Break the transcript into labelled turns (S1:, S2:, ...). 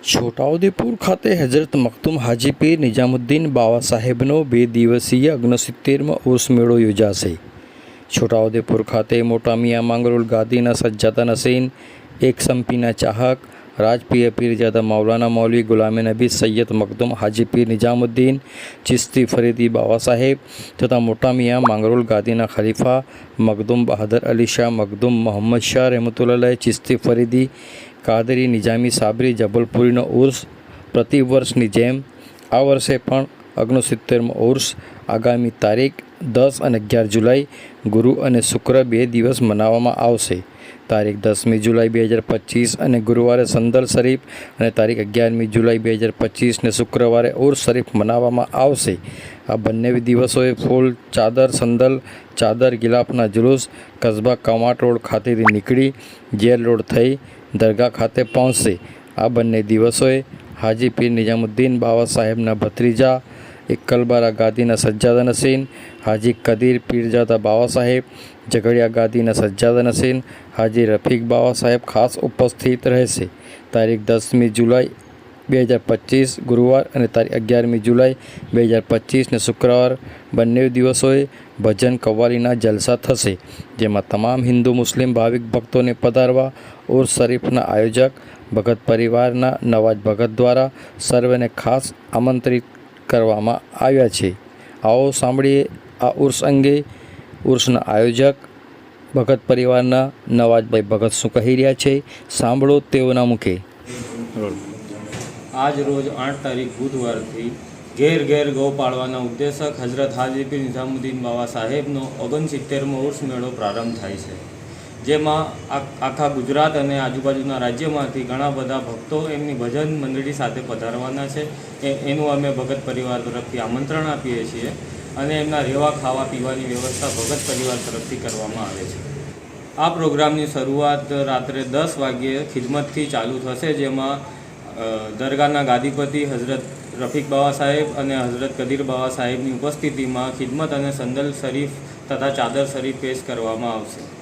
S1: છોટાઉદેપુર ખાતે હજરત મખતુમ હાજીપીર નિઝામુદ્દીન બાવા સાહેબનો બે દિવસીય અગ્નસિત્તેરમો ઉર્સ મેળો યોજાશે. છોટાઉદેપુર ખાતે મોટા મિયા માંગરોળ ગાદીના સજ્જાતા નસીન, એક સંપીના ચાહક રાજપીય પીરજાદા મૌલાના મૌલવી ગુલામે નબી સૈયદ મખદુમ હાજીપીર નિઝામુદ્દીન ચિસ્તી ફરીદી બાવા સાહેબ તથા મોટા મિયા માંગરોળ ગાદીના ખલીફા મખદુમ બહાદર અલી શાહ, મખદુમ મોહમ્મદ શાહ રહેમતુલ્લાહ ચિસ્તી ફરીદી કાદરી નિજામી સાબરી જબલપુરીનો ઉર્સ પ્રતિ વર્ષની જેમ આ વર્ષે પણ ઓગણસિત્તેરમો ઉર્સ આગામી તારીખ દસ અને અગિયાર જુલાઈ, ગુરુ અને શુક્ર બે દિવસ મનાવવામાં આવશે. તારીખ દસમી જુલાઈ બે હજાર પચીસ અને ગુરુવારે સંદલ શરીફ અને તારીખ અગિયારમી જુલાઈ બે હજાર પચીસને શુક્રવારે ઉર્સ શરીફ મનાવવામાં આવશે. આ બંને દિવસોએ ફૂલ ચાદર સંદલ, ચાદર ગિલાફના જુલુસ, કસ્બા કમાટ રોડ ખાતેથી નીકળી જેલ રોડ થઈ દરગાહ ખાતે પહોંચશે. આ બંને દિવસોએ હાજી પીર નિઝામુદ્દીન બાવા સાહેબના ભત્રીજા ઇક્કલબારા ગાદીના સજ્જાદા નસીન હાજી કદીર પીરજાદા બાવા સાહેબ ઝઘડિયા ગાદીના સજ્જાદા નસીન હાજી રફીક બાવા સાહેબ ખાસ ઉપસ્થિત રહેશે તારીખ દસમી જુલાઈ બે હજાર પચીસ ગુરુવાર અને તારીખ અગિયારમી જુલાઈ બે હજાર પચીસને શુક્રવાર બંને દિવસોએ ભજન કવાલીના જલસા થશે જેમાં તમામ હિન્દુ મુસ્લિમ ભાવિક ભક્તોને પધારવા ઉર શરીફના આયોજક ભગત પરિવારના નવાજ ભગત દ્વારા સર્વેને ખાસ આમંત્રિત કરવામાં આવ્યા છે. આવો સાંભળીએ આ ઉર્સ અંગે ઉર્સના આયોજક ભગત પરિવારના નવાજભાઈ ભગત શું કહી રહ્યા છે. સાંભળો તેઓના મુખે.
S2: આજ રોજ આઠ તારીખ બુધવારથી ઘેર ઘેર ગૌ પાળવાના ઉદ્દેશક હજરત હાજીપીર નિઝામુદ્દીન બાવા સાહેબનો ઓગણસિત્તેરમો ઉર્સ મેળો પ્રારંભ થાય છે. જેમાં આખા ગુજરાત અને આજુબાજુના રાજ્યમાંથી ઘણા બધા ભક્તો એમની ભજન મંડળી સાથે પધારવાના છે. એનું અમે ભગત પરિવાર તરફથી આમંત્રણ આપીએ છીએ અને એમના રહેવા, ખાવા, પીવાની વ્યવસ્થા ભગત પરિવાર તરફથી કરવામાં આવે છે. આ પ્રોગ્રામની શરૂઆત રાત્રે દસ વાગ્યે ખિદમતથી ચાલુ થશે, જેમાં દરગાહના ગાદીપતિ હઝરત રફીક બાવા સાહેબ અને હઝરત કદીર બાવા સાહેબની ઉપસ્થિતિમાં ખિદમત અને સંદલ શરીફ તથા ચાદર શરીફ પેશ કરવામાં આવશે.